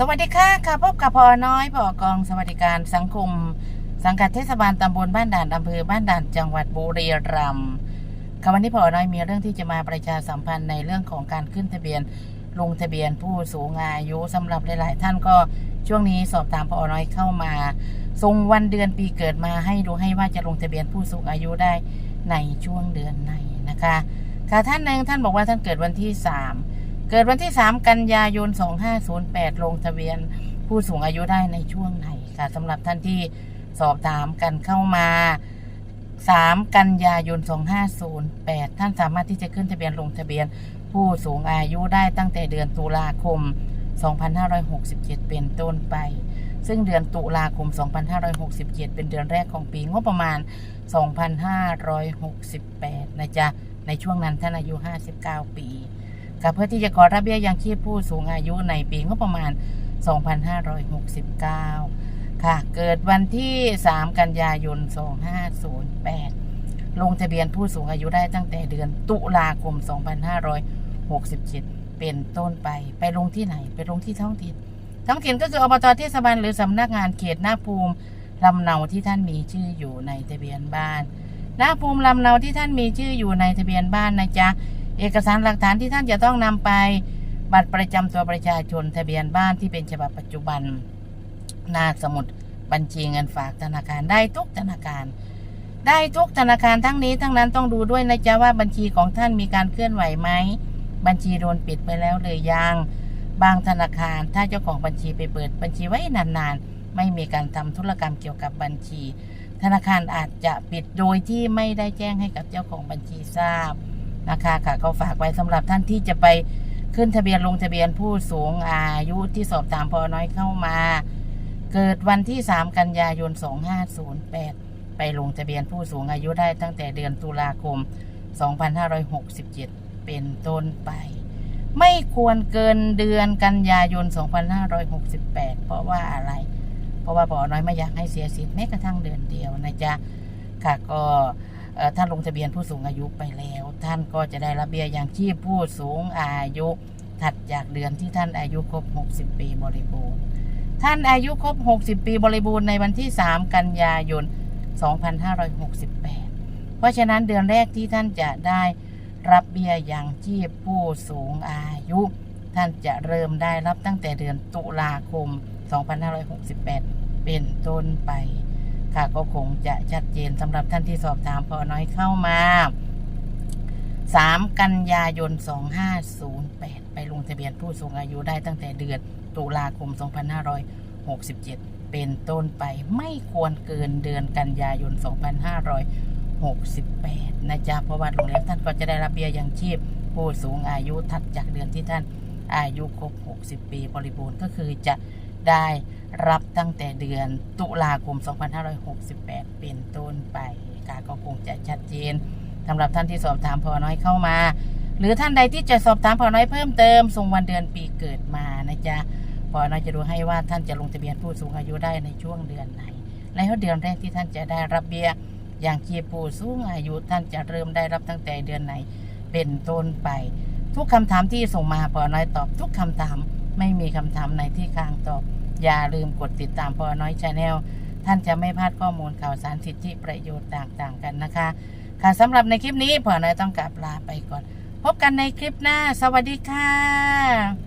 สวัสดีค่ะค่ะพบกับพอน้อยพอกองสวัสดิการสังคม สังกัดเทศบาลตำบลบ้านด่านอำเภอบ้านด่านจังหวัดบุรีรัมย์ค่ะวันนี้พอน้อยมีเรื่องที่จะมาประชาสัมพันธ์ในเรื่องของการขึ้นทะเบียนลงทะเบียนผู้สูงอายุสำหรับหลาย ๆ ท่านก็ช่วงนี้สอบถามพอน้อยเข้ามาส่งวันเดือนปีเกิดมาให้ดูให้ว่าจะลงทะเบียนผู้สูงอายุได้ในช่วงเดือนไหนนะคะค่ะท่านหนึ่งท่านบอกว่าท่านเกิดวันที่สาม เกิดวันที่ 3 กันยายน 2508 ลงทะเบียนผู้สูงอายุได้ในช่วงไหนค่ะสำหรับท่านที่สอบถามกันเข้ามา 3 กันยายน 2508 ท่านสามารถที่จะขึ้นทะเบียนลงทะเบียนผู้สูงอายุได้ตั้งแต่เดือนตุลาคม 2567 เป็นต้นไป ซึ่งเดือนตุลาคม 2567 เป็นเดือนแรกของปีงบประมาณ 2568 นะจ๊ะ ในช่วงนั้นท่านอายุ 59 ปี ค่ะเพื่อที่จะขอรับเบี้ยยังชีพผู้สูงอายุในปีงบประมาณ 2569 ค่ะ เกิดวันที่ 3 กันยายน 2508 ลงทะเบียนผู้สูงอายุได้ตั้งแต่เดือนตุลาคม 2567 เป็นต้นไป ไปลงที่ไหน ไปลงที่ท้องถิ่น ท้องถิ่นก็คืออบตเทศบาลหรือสำนักงานเขตหน้าภูมิลำเนาที่ท่านมีชื่ออยู่ในทะเบียนบ้านหน้าภูมิลำเนาที่ท่านมีชื่ออยู่ในทะเบียนบ้านนะจ๊ะ เอกสารหลักฐานที่ท่านจะต้องนำไป บัตรประจำตัวประชาชนทะเบียนบ้านที่เป็นฉบับปัจจุบันหน้าสมุดบัญชีเงินฝากธนาคารได้ทุกธนาคาร ได้ทุกธนาคารทั้งนี้ทั้งนั้นต้องดูด้วยนะจ๊ะว่าบัญชีของท่านมีการเคลื่อนไหวไหมบัญชีโดนปิดไปแล้วหรือยังบางธนาคาร ถ้าเจ้าของบัญชีไปเปิดบัญชีไว้นานๆ ไม่มีการทำธุรกรรมเกี่ยวกับบัญชี ธนาคารอาจจะปิดโดยที่ไม่ได้แจ้งให้กับเจ้าของบัญชีทราบ นะคะค่ะก็ฝากไว้สำหรับท่านที่จะไปขึ้นทะเบียนลงทะเบียนผู้สูงอายุที่สอบถามพอน้อยเข้ามา เกิดวันที่ 3 กันยายน 2508 ไปลงทะเบียนผู้สูงอายุได้ตั้งแต่เดือนตุลาคม 2567 เป็นต้นไป ไม่ควรเกินเดือนกันยายน 2568 เพราะว่าอะไร เพราะว่าพอน้อยไม่อยากให้เสียสิทธิ์แม้กระทั่งเดือนเดียวนะจ๊ะค่ะก็ ท่านลงทะเบียนผู้สูงอายุไปแล้ว ท่านก็จะได้รับเบี้ยยังชีพผู้สูงอายุถัดจากเดือนที่ท่านอายุครบ 60 ปีบริบูรณ์ ท่านอายุครบ 60 ปีบริบูรณ์ในวันที่ 3 กันยายน 2568 เพราะฉะนั้นเดือนแรกที่ท่านจะได้รับเบี้ยยังชีพผู้สูงอายุ ท่านจะเริ่มได้รับตั้งแต่เดือนตุลาคม 2568 เป็นต้นไป ค่ะ ก็คงจะชัดเจนสำหรับท่านที่สอบถามพอน้อยเข้ามา 3 กันยายน 2508 ไปลงทะเบียนผู้สูงอายุได้ตั้งแต่เดือนตุลาคม 2567 เป็นต้นไปไม่ควรเกินเดือนกันยายน 2568 นะจ๊ะเพราะว่าโรงเรียนท่านก็จะได้รับเบี้ยยังชีพผู้สูงอายุถัดจากเดือนที่ท่านอายุครบ 60 ปีบริบูรณ์ก็คือจะได้ รับตั้งแต่เดือนตุลาคม 2568 เป็นต้นไปค่ะก็คงจะชัดเจนสำหรับท่านที่สอบถามพอน้อยเข้ามา หรือท่านใดที่จะสอบถามพอน้อยเพิ่มเติมส่งวันเดือนปีเกิดมานะจ๊ะพอน้อยจะดูให้ว่าท่านจะลงทะเบียนผู้สูงอายุได้ในช่วงเดือนไหนและเดือนแรกที่ท่านจะได้รับเบี้ยอย่างชีพผู้สูงอายุท่านจะเริ่มได้รับตั้งแต่เดือนไหนเป็นต้นไป ทุกคำถามที่ส่งมาพอน้อยตอบทุกคำถามไม่มีคำถามไหนที่ค้างตอบ อย่าลืมกดติดตามพอน้อยชาแนลท่านจะไม่พลาดข้อมูลข่าวสารสิทธิประโยชน์ต่างๆกันนะคะ ค่ะสำหรับในคลิปนี้พอน้อยต้องกลับลาไปก่อน พบกันในคลิปหน้า สวัสดีค่ะ